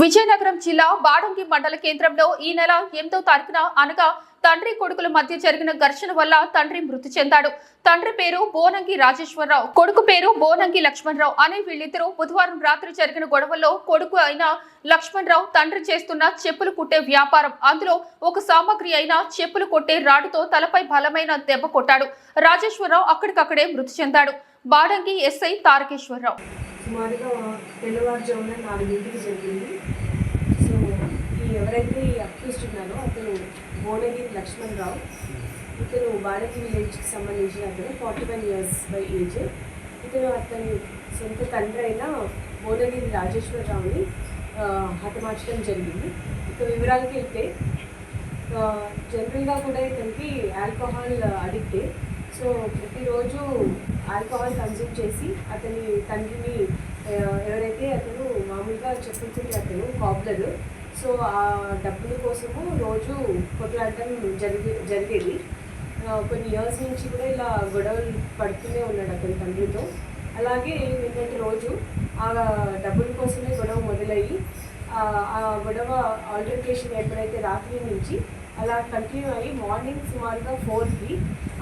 విజయనగరం జిల్లా బాడంగి మండల కేంద్రంలో ఈ నెల ఎనిమిదో తారీఖున అనగా తండ్రి కొడుకుల మధ్య జరిగిన ఘర్షణ వల్ల తండ్రి మృతి చెందాడు. తండ్రి పేరు బోనంగి రాజేశ్వరరావు. కొడుకు పేరు బోనంగి లక్ష్మణరావు అనే వీళ్ళిద్దరూ బుధవారం రాత్రి జరిగిన గొడవల్లో కొడుకు అయిన లక్ష్మణరావు తండ్రి చేస్తున్న చెప్పులు కుట్టే వ్యాపారం. అందులో ఒక సామాగ్రి అయిన చెప్పులు కొట్టే రాడుతో తలపై బలమైన దెబ్బ కొట్టాడు. రాజేశ్వరరావు అక్కడికక్కడే మృతి చెందాడు. బాడంగి ఎస్ఐ తారకేశ్వరరావు. సుమారుగా తెల్లవారుజామున నాలుగింటికి జరిగింది. సో ఈ ఎవరైతే ఈ ఉన్నారో అతను భువనగిరి లక్ష్మణ్ రావు ఇతను బాలకి విలేజ్కి సంబంధించిన అతను forty one years by age ఇతను అతని సొంత తండ్రి అయిన భువనగిరి రాజేశ్వరరావుని హతమార్చడం జరిగింది. ఇక వివరాలకి వెళ్తే జనరల్గా కూడా ఇతనికి ఆల్కహాల్ అడిక్టే సో ప్రతిరోజు ఆల్కహాల్ కన్జ్యూమ్ చేసి అతని తండ్రిని ఎవరైతే అతను మామూలుగా చెప్పుకుంటే అతను కాబ్లర్ సో ఆ డబ్బుల కోసము రోజు కొట్లాడటం జరిగే జరిగేది. కొన్ని ఇయర్స్ నుంచి కూడా ఇలా గొడవలు పడుతూనే ఉన్నాడు అతని తండ్రితో. అలాగే నిన్నటి రోజు ఆ డబ్బుల కోసమే గొడవ మొదలయ్యి ఆ గొడవ ఆల్టర్కేషన్ ఎప్పుడైతే రాత్రి నుంచి అలా కంటిన్యూ అయ్యి మార్నింగ్ సుమారుగా ఫోర్కి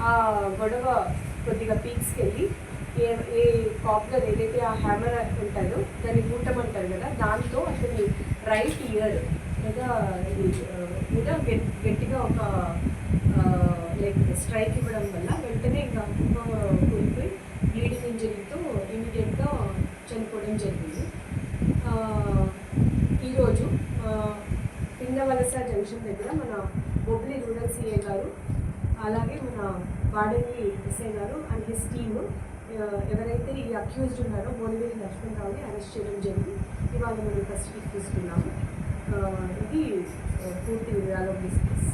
ఆ గొడవ కొద్దిగా పీక్స్కి వెళ్ళి ఏ ఏ పాపులర్ ఏదైతే ఆ హ్యామర్ ఉంటుందో దాన్ని కూటమంటారు కదా దాంతో అతని రైట్ ఇయర్ లేదా లేదా మీద గట్టిగా ఒక లైక్ స్ట్రైక్ ఇవ్వడం వల్ల వెంటనే ఇంకా ఈరోజు పిన్నవలస జంక్షన్ దగ్గర మన బొబ్లి రూరల్ సిఏ గారు అలాగే మన వాడని ఎస్ఐ గారు అండ్ హిస్ టీమ్ ఎవరైతే ఈ అక్యూజ్డ్ ఉన్నారో భువనగిరి లక్ష్మణరావుని అరెస్ట్ చేయడం జరిగింది. ఇవాళ మనం కస్టడీకి తీసుకున్నాము. ఇది పూర్తి వివరాలు డిస్కస్